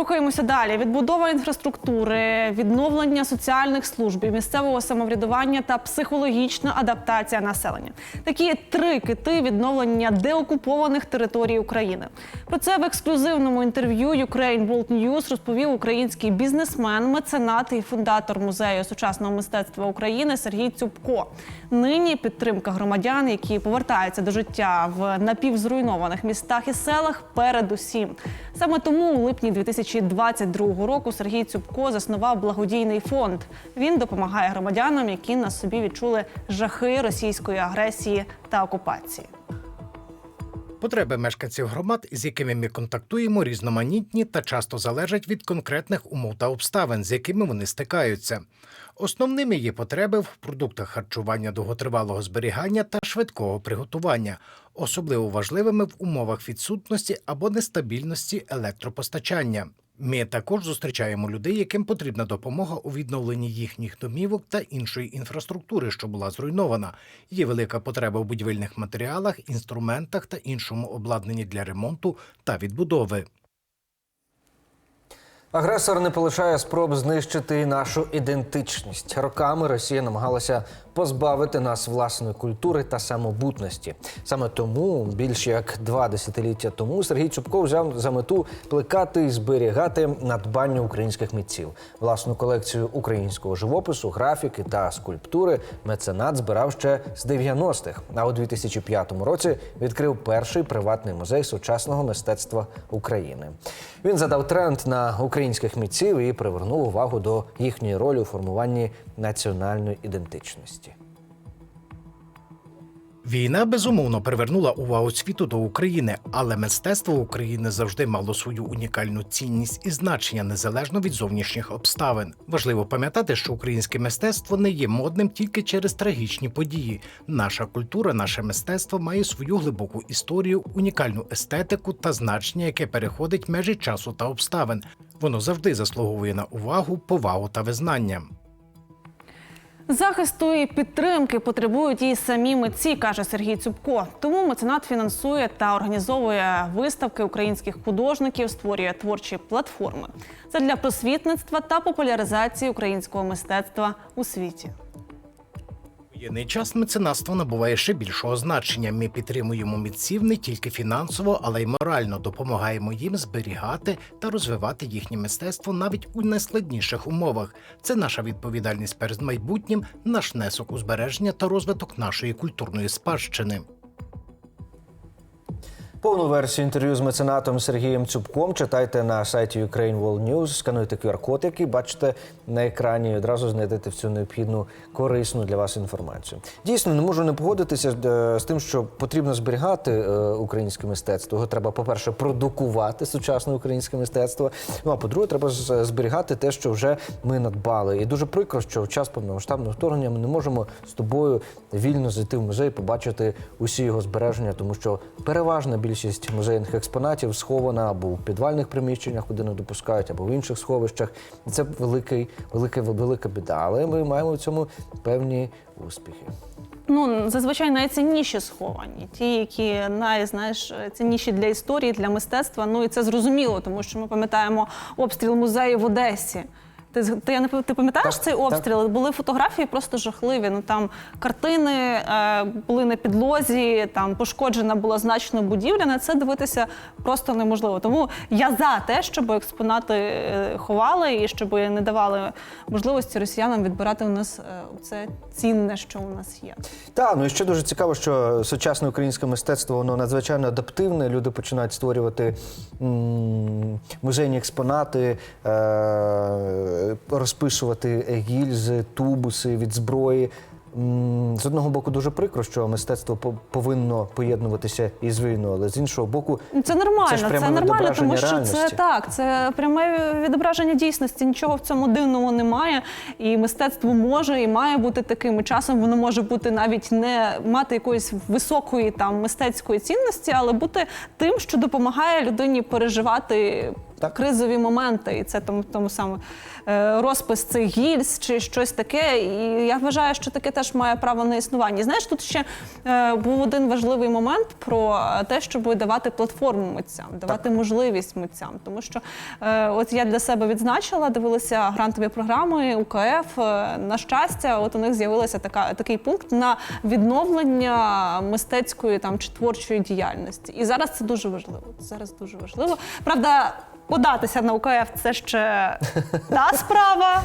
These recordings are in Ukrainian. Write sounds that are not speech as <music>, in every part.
Рухаємося далі. Відбудова інфраструктури, відновлення соціальних служб, місцевого самоврядування та психологічна адаптація населення. Такі три кити відновлення деокупованих територій України. Про це в ексклюзивному інтерв'ю Ukraine World News розповів український бізнесмен, меценат і фундатор музею сучасного мистецтва України Сергій Цюбко. Нині підтримка громадян, які повертаються до життя в напівзруйнованих містах і селах, передусім. Саме тому у липні 2022 року Сергій Цюбко заснував благодійний фонд. Він допомагає громадянам, які на собі відчули жахи російської агресії та окупації. Потреби мешканців громад, з якими ми контактуємо, різноманітні та часто залежать від конкретних умов та обставин, з якими вони стикаються. Основними є потреби в продуктах харчування довготривалого зберігання та швидкого приготування, особливо важливими в умовах відсутності або нестабільності електропостачання. Ми також зустрічаємо людей, яким потрібна допомога у відновленні їхніх домівок та іншої інфраструктури, що була зруйнована. Є велика потреба в будівельних матеріалах, інструментах та іншому обладнанні для ремонту та відбудови. Агресор не полишає спроб знищити нашу ідентичність. Роками Росія намагалася позбавити нас власної культури та самобутності. Саме тому більш як два десятиліття тому Сергій Цупко взяв за мету плекати і зберігати надбання українських митців. Власну колекцію українського живопису, графіки та скульптури меценат збирав ще з 90-х. А у 2005 році відкрив перший приватний музей сучасного мистецтва України. Він задав тренд на українських митців і привернув увагу до їхньої ролі у формуванні національної ідентичності. Війна безумовно привернула увагу світу до України, але мистецтво України завжди мало свою унікальну цінність і значення незалежно від зовнішніх обставин. Важливо пам'ятати, що українське мистецтво не є модним тільки через трагічні події. Наша культура, наше мистецтво має свою глибоку історію, унікальну естетику та значення, яке переходить межі часу та обставин. Воно завжди заслуговує на увагу, повагу та визнання. Захисту і підтримки потребують і самі митці, каже Сергій Цюбко. Тому меценат фінансує та організовує виставки українських художників, створює творчі платформи. Це для просвітництва та популяризації українського мистецтва у світі. Воєнний час меценатство набуває ще більшого значення. Ми підтримуємо митців не тільки фінансово, але й морально допомагаємо їм зберігати та розвивати їхнє мистецтво навіть у найскладніших умовах. Це наша відповідальність перед майбутнім, наш внесок у збереження та розвиток нашої культурної спадщини. Повну версію інтерв'ю з меценатом Сергієм Цюбком читайте на сайті Ukraine World News, скануйте QR-код, який бачите на екрані, і одразу знайдете всю необхідну корисну для вас інформацію. Дійсно, не можу не погодитися е, з тим, що потрібно зберігати е, українське мистецтво. Його треба, по-перше, продукувати сучасне українське мистецтво. Ну а по-друге, треба зберігати те, що вже ми надбали. І дуже прикро, що в час повномасштабного вторгнення ми не можемо з тобою вільно зайти в музей, побачити усі його збереження, тому що переважна більшість музейних експонатів схована або в підвальних приміщеннях, куди не допускають, або в інших сховищах. Це великий, велика, велика біда. Але ми маємо в цьому певні успіхи. Ну зазвичай найцінніші сховані, ті, які най, знаєш, цінніші для історії, для мистецтва. Ну і це зрозуміло, тому що ми пам'ятаємо обстріл музею в Одесі. Ти, ти, я не ти пам'ятаєш Так, цей так. обстріл? Були фотографії просто жахливі. Ну там картини е, були на підлозі, там пошкоджена була значно будівля. На це дивитися просто неможливо. Тому я за те, щоб експонати е, ховали і щоб не давали можливості росіянам відбирати у нас е, це цінне, що у нас є. Так, ну і ще дуже цікаво, що сучасне українське мистецтво воно надзвичайно адаптивне. Люди починають створювати м, музейні експонати, е, розписувати гільзи, тубуси від зброї. З одного боку, дуже прикро, що мистецтво по- повинно поєднуватися із війною, але з іншого боку, Це нормально, Це це, ж пряме нормально, тому що це так, це пряме відображення дійсності. Нічого в цьому дивного немає. І мистецтво може і має бути таким. І часом воно може бути навіть не мати якоїсь високої там мистецької цінності, але бути тим, що допомагає людині переживати Так. кризові моменти, і це тому, тому саме е, розпис цих гільз чи щось таке. І я вважаю, що таке теж має право на існування. І знаєш, тут ще е, був один важливий момент про те, щоб давати платформу митцям, давати можливість митцям. Тому що е, от я для себе відзначила, дивилася грантові програми УКФ. Е, На щастя, от у них з'явилася така такий пункт на відновлення мистецької там чи творчої діяльності. І зараз це дуже важливо. Зараз дуже важливо. Правда. Податися на УКФ це ще та справа,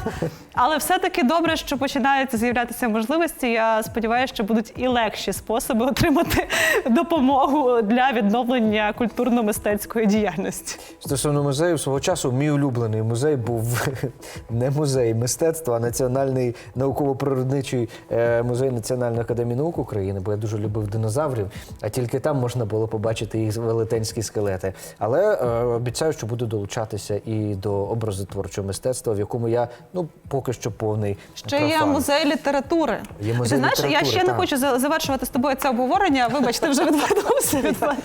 але все-таки добре, що починаються з'являтися можливості. Я сподіваюся, що будуть і легші способи отримати допомогу для відновлення культурно-мистецької діяльності. Стосовно музею, свого часу мій улюблений музей був <laughs> не музей мистецтва, а Національний науково-природничий е, музей Національної академії наук України, бо я дуже любив динозаврів, а тільки там можна було побачити їх велетенські скелети. Але е, обіцяю, що буду долучатися і до образотворчого мистецтва, в якому я ну поки що повний Ще є музей літератури. Є музей Ти знаєш, я літератури, ще не хочу завершувати з тобою це обговорення. Вибач, ти вже відвернувся від мене.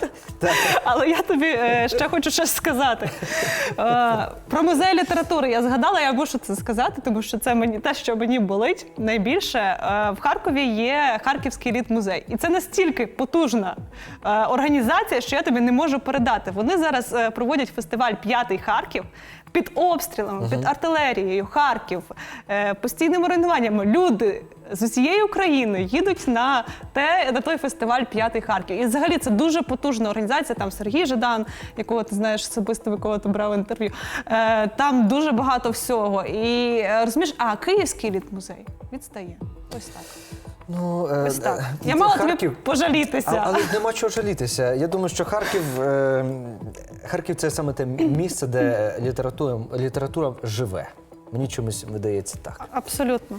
<laughs> Але я тобі е, ще хочу щось сказати. Е, Про музей літератури я згадала, я мушу це сказати, тому що це мені те, що мені болить найбільше. Е, В Харкові є Харківський літмузей. І це настільки потужна організація, що я тобі не можу передати. Вони зараз проводять фестиваль П'ятий Харків під обстрілами, під артилерією, Харків, е, постійними руйнуваннями. Люди з усієї України їдуть на те на той фестиваль П'ятий Харків. І взагалі це дуже потужна організація. Там Сергій Жадан, якого ти знаєш особисто, в якого ти брав інтерв'ю. Е, там дуже багато всього. І е, розумієш, а Київський літмузей відстає. Ось так. Ну, е, Ось так. е, Я мала тобі пожалітися. Але нема чого жалітися. Я думаю, що Харків, е, Харків це саме те місце, де література, література живе. Мені чомусь видається так. Абсолютно.